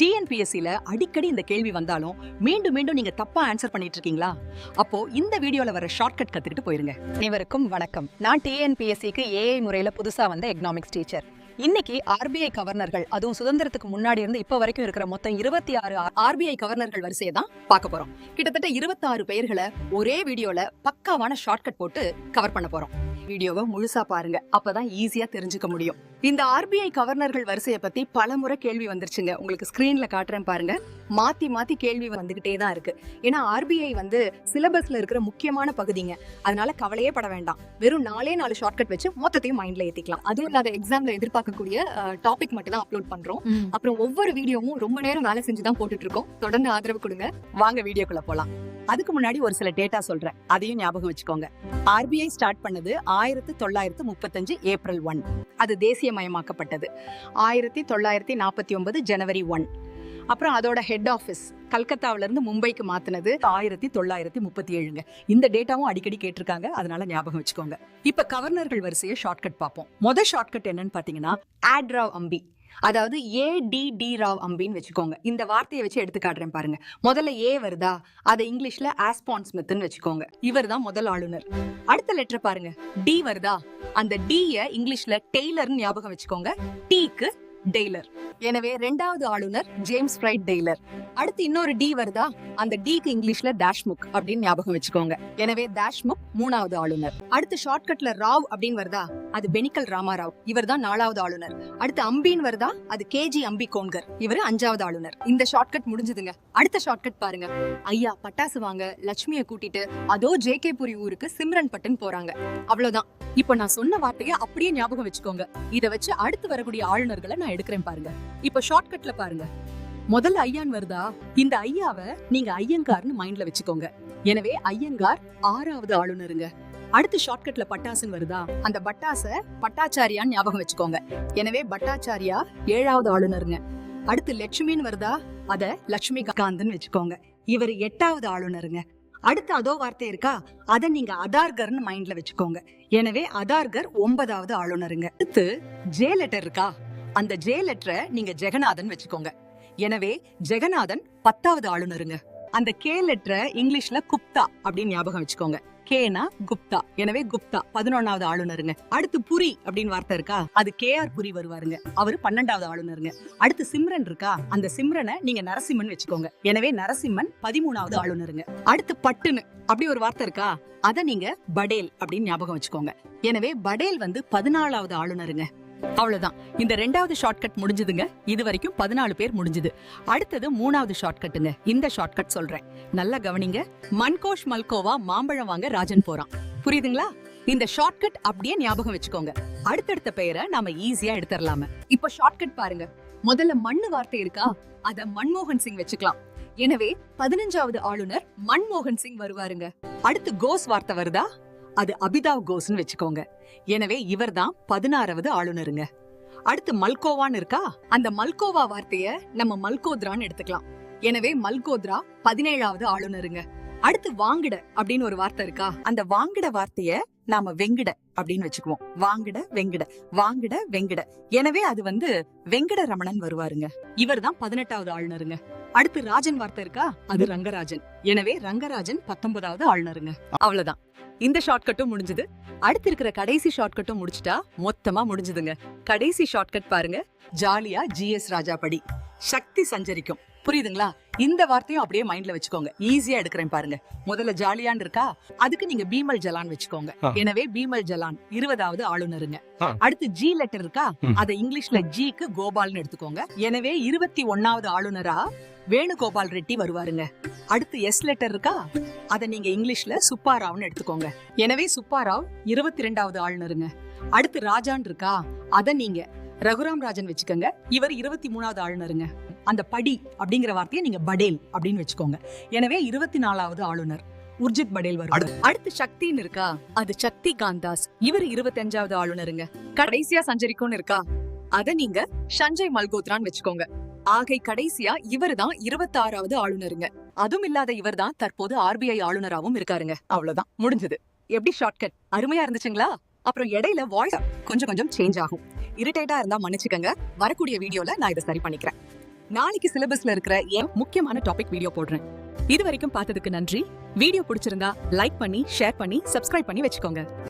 டிஎன்பிஎஸ்சில அடிக்கடி இந்த கேள்வி வந்தாலும் மீண்டும் மீண்டும் நீங்க தப்பா ஆன்சர் பண்ணிட்டு இருக்கீங்களா அப்போ இந்த வீடியோவில் வர ஷார்ட்கட் கற்றுக்கிட்டு போயிருங்க. அனைவருக்கும் வணக்கம். நான் டிஎன்பிஎஸ்சிக்கு ஏஐ முறையில புதுசா வந்த எக்கனாமிக்ஸ் டீச்சர் இன்னைக்கு ஆர்பிஐ கவர்னர்கள் அதுவும் சுதந்திரத்துக்கு முன்னாடி இருந்து இப்போ வரைக்கும் இருக்கிற மொத்தம் இருபத்தி ஆறு ஆர்பிஐ கவர்னர்கள் வரிசையை தான் பார்க்க போறோம். கிட்டத்தட்ட 26 பெயர்களை ஒரே வீடியோல பக்காவான ஷார்ட்கட் போட்டு கவர் பண்ண போறோம். வீடியோவை முழுசா பாருங்க. அப்பதான் ஈஸியா தெரிஞ்சுக்க முடியும். இந்த ஆர்பிஐ கவர்னர்கள் வரிசையை பத்தி பலமுறை கேள்வி வந்துருச்சுங்க. உங்களுக்கு ஸ்கிரீன்ல காட்டுறேன் பாருங்க. மாத்தி மாத்தி கேள்வி வந்துகிட்டே தான் இருக்கு. ஏன்னா ஆர்பிஐ வந்து சிலபஸ்ல இருக்கிற முக்கியமான பகுதிங்க. அதனால கவலையே பட வேண்டாம். வெறும் நாலே நாலு ஷார்ட்கட் வச்சு மொத்தத்தையும் மைண்ட்ல ஏத்திக்கலாம். அதுவும் இல்லாத எக்ஸாம்ல எதிர்பார்க்கக்கூடிய டாபிக் மட்டும் தான் அப்லோட் பண்றோம். அப்புறம் ஒவ்வொரு வீடியோவும் ரொம்ப நேரம் வேலை செஞ்சு தான் போட்டுட்டு இருக்கோம் தொடர்ந்து ஆதரவு கொடுங்க. வாங்க வீடியோக்குள்ள போலாம். அதுக்கு முன்னாடி ஒரு சில டேட்டா சொல்றேன். அதையும் ஞாபகம் வச்சுக்கோங்க. ஆர்பிஐ ஸ்டார்ட் பண்ணது ஆயிரத்தி தொள்ளாயிரத்து முப்பத்தஞ்சு ஏப்ரல் ஒன். அது தேசியமயமாக்கப்பட்டது. ஆயிரத்தி தொள்ளாயிரத்தி நாற்பத்தி ஒன்பது ஜனவரி ஒன். அப்புறம் அதோட ஹெட் ஆஃபீஸ் கல்கத்தாவில இருந்து மும்பைக்கு மாத்தினது ஆயிரத்தி தொள்ளாயிரத்தி முப்பத்தி ஏழுங்க. இந்த டேட்டாவும் அடிக்கடி கேட்டிருக்காங்க. அதனால ஞாபகம் வச்சுக்கோங்க. இப்ப கவர்னர்கள் வரிசையை ஷார்ட்கட் பார்ப்போம். மொதல் ஷார்ட்கட் என்னன்னு பாத்தீங்கன்னா ஆட்ராவ் அம்பி. அதாவது ஏ டி டி ராவ் அம்பின்னு வச்சுக்கோங்க. இந்த வார்த்தையை வச்சு எடுத்து காட்டுறேன் பாருங்க. முதல்ல ஏ வருதா? அதை இங்கிலீஷ்ல ஆஸ்பான் ஸ்மித்னு வச்சுக்கோங்க. இவர் தான் முதல் ஆளுநர். அடுத்த லெட்டர் பாருங்க. டி வருதா? அந்த டிய இங்கிலீஷ்ல டெய்லர்னு ஞாபகம் வச்சுக்கோங்க. டீக்கு டெய்லர். எனவே ரெண்டாவது ஆளுநர் ஜேம்ஸ் ஃப்ரைட் டெய்லர். அடுத்து இன்னொரு டி வருதா? அந்த டிக்கு இங்கிலீஷ்ல டேஷ்முக் அப்படின்னு ஞாபகம் வச்சுக்கோங்க. எனவே டேஷ்முக் மூணாவது ஆளுநர். அடுத்து ஷார்ட்கட்ல ராவ் அப்படின்னு வருதா? அது பெனிக்கல் ராமாராவ். இவர் தான் நாலாவது ஆளுநர். அடுத்து அம்பின்னு வருதா அது கேஜி அம்பி கோன்கர் இவர் அஞ்சாவது ஆளுநர். இந்த ஷார்ட்கட் முடிஞ்சதுங்க. அடுத்த ஷார்ட்கட் பாருங்க. ஐயா பட்டாசு வாங்க லட்சுமியை கூட்டிட்டு அதோ ஜே கே புரி ஊருக்கு சிம்ரன் பட்டுன்னு போறாங்க. அவ்வளவுதான் இப்ப நான் சொன்ன வார்த்தையை அப்படியே ஞாபகம் வச்சுக்கோங்க. இதை வச்சு அடுத்து வரக்கூடிய ஆளுநர்களை நான் எடுக்கிறேன் பாருங்க. இப்ப ஷார்ட்கட்ல பாருங்க. முதல்ல ஐயான் வருதா இந்த ஐயாவை நீங்க ஐயங்கார்னு மைண்ட்ல வச்சுக்கோங்க. எனவே ஐயங்கார் ஆறாவது ஆளுநருங்க. அடுத்து ஷார்ட்கட்ல பட்டாசுன்னு வருதா? அந்த பட்டாச பட்டாச்சாரியான்னு ஞாபகம் வச்சுக்கோங்க. எனவே பட்டாச்சாரியா ஏழாவது ஆளுநருங்க. அடுத்து லட்சுமின்னு வருதா? அத லட்சுமி காந்தன் வச்சுக்கோங்க. இவர் எட்டாவது ஆளுநருங்க. அடுத்து அதோ வார்த்தை இருக்கா? அத நீங்க அதார்கர்னு மைண்ட்ல வச்சுக்கோங்க. எனவே அதார்கர் ஒன்பதாவது ஆளுநருங்க. அடுத்து ஜே லெட்டர் இருக்கா? அந்த ஜே லெட்டரை நீங்க ஜெகநாதன் வச்சுக்கோங்க. எனவே ஜெகநாதன் பத்தாவது ஆளுநருங்க. அந்த கே லெட்டரை இங்கிலீஷ்ல குப்தா அப்படின்னு ஞாபகம் வச்சுக்கோங்க. கேனா குப்தா. எனவே குப்தா பதினொன்னாவது ஆளுநருங்க. அடுத்து புரி அப்படின்னு வார்த்தை இருக்கா? அது கே ஆர் புரி வருவாருங்க. அவரு பன்னெண்டாவது ஆளுநருங்க. அடுத்து சிம்ரன் இருக்கா? அந்த சிம்ரனை நீங்க நரசிம்மன் வச்சுக்கோங்க. எனவே நரசிம்மன் பதிமூணாவது ஆளுநருங்க. அடுத்து பட்டுன்னு அப்படி ஒரு வார்த்தை இருக்கா? அதை நீங்க படேல் அப்படின்னு ஞாபகம் வச்சுக்கோங்க. எனவே படேல் வந்து பதினாலாவது ஆளுநருங்க. அவ்வளவுதான். இந்த ரெண்டாவது ஷார்ட்கட் முடிஞ்சதுங்க. இது வரைக்கும் பதினாலு பேர் முடிஞ்சது. அடுத்தது மூணாவது ஷார்ட்கட்டுங்க இந்த ஷார்ட்கட் சொல்றேன். நல்லா கவனிங்க. மன்கோஷ் மல்கோவா மாம்பழம் வாங்க ராஜன் போறான். புரியுதுங்களா? இந்த ஷார்ட்கட் அப்படியே ஞாபகம் வச்சுக்கோங்க. அடுத்தடுத்த பெயரை நாம ஈஸியா எடுத்துடலாம இப்ப ஷார்ட்கட் பாருங்க. முதல்ல மண்ணு வார்த்தை இருக்கா? அத மன்மோகன் சிங் வச்சுக்கலாம். எனவே பதினஞ்சாவது ஆளுநர் மன்மோகன் சிங் வருவாருங்க. அடுத்து கோஸ் வார்த்தை வருதா? அது அபிதாவ் கோஸ்னு வச்சுக்கோங்க. எனவே இவர்தான் பதினாறாவது ஆளுநருங்க. அடுத்து மல்கோவான்னு இருக்கா? அந்த மல்கோவா வார்த்தைய நம்ம மல்கோத்ரான்னு எடுத்துக்கலாம். எனவே மல்கோத்ரா பதினேழாவது ஆளுநருங்க. அடுத்து வாங்கிட அப்படின்னு ஒரு வார்த்தை இருக்கா? அந்த வாங்கிட வார்த்தைய நாம வெங்கிட அப்படின்னு வச்சுக்குவோம். வாங்கிட வெங்கிட வாங்கிட வெங்கிட. எனவே அது வந்து வெங்கட ரமணன் வருவாருங்க. இவர்தான் பதினெட்டாவது ஆளுநருங்க. அடுத்து ராஜன் வார்த்தை இருக்கா? அது ரங்கராஜன். எனவே ரங்கராஜன் பத்தொன்பதாவது ஆளுநருங்க. அவ்வளவுதான். இந்த ஷார்ட்கட்டும் முடிஞ்சது. அடுத்து இருக்கிற கடைசி ஷார்ட்கட்டும் முடிச்சிட்டா மொத்தமா முடிஞ்சதுங்க. கடைசி ஷார்ட்கட் பாருங்க. ஜாலியா ஜிஎஸ் ராஜா படி. சக்தி சஞ்சரிக்கும். புரியுதுங்களா? இந்த வார்த்தையும் அப்படியே மைண்ட்ல வச்சுக்கோங்க. ஈஸியா எடுக்கிறேன் பாருங்க. முதல்ல ஜாலியான் இருக்கா? அதுக்கு நீங்க பீமல் ஜலான் வச்சுக்கோங்க. எனவே பீமல் ஜலான் இருபதாவது ஆளுநருங்க. அடுத்து ஜி லெட்டர் இருக்கா. அதை இங்கிலீஷ்ல ஜிக்கு கோபால்னு எடுத்துக்கோங்க. எனவே இருபத்தி ஒன்னாவது ஆளுநரா வேணுகோபால் ரெட்டி வருவாருங்க. அடுத்து எஸ் லெட்டர் இருக்கா? அதை நீங்க இங்கிலீஷ்ல சுப்பாராவ்னு எடுத்துக்கோங்க. எனவே சுப்பாராவ் இருபத்தி ரெண்டாவது ஆளுநருங்க. அடுத்து ராஜான் இருக்கா? அத நீங்க ரகுராம் ராஜன் வச்சுக்கோங்க. இவர் இருபத்தி மூணாவது ஆளுநருங்க. அந்த படி அப்படிங்கிற வார்த்தையை நீங்க படேல் அப்படின்னு வச்சுக்கோங்க. எனவே இருபத்தி நாலாவது ஆளுநர் உர்ஜித் படேல் வரும் அடுத்து. சக்தின்னு இருக்கா? அது சக்தி காந்தாஸ் இவர் இருபத்தஞ்சாவது ஆளுநருங்க. கடைசியா சஞ்சரிக்கும்னு இருக்கா? அத நீங்க சஞ்சய் மல்கோத்ரான்னு வச்சுக்கோங்க. ஆகை கடைசியா இவர்தான் இருபத்தி ஆறாவது ஆளுநருங்க. அதுவும் இல்லாத இவர்தான் தற்போது ஆர்பிஐ ஆளுநராவும் இருக்காருங்க. அவ்வளவுதான். முடிஞ்சது. எப்படி ஷார்ட்கட் அருமையா இருந்துச்சுங்களா? அப்புறம் இடையில வாய்ஸ் கொஞ்சம் கொஞ்சம் சேஞ்ச் ஆகும். இரிட்டேட்டா இருந்தா மன்னிச்சுக்கங்க. வரக்கூடிய வீடியோல நான் இதை சரி பண்ணிக்கிறேன். நாளைக்கு சிலபஸ்ல இருக்கிற என் முக்கியமான டாபிக் வீடியோ போடுறேன். இது வரைக்கும் பார்த்ததுக்கு நன்றி. வீடியோ பிடிச்சிருந்தா லைக் பண்ணி ஷேர் பண்ணி சப்ஸ்கிரைப் பண்ணி வச்சுக்கோங்க.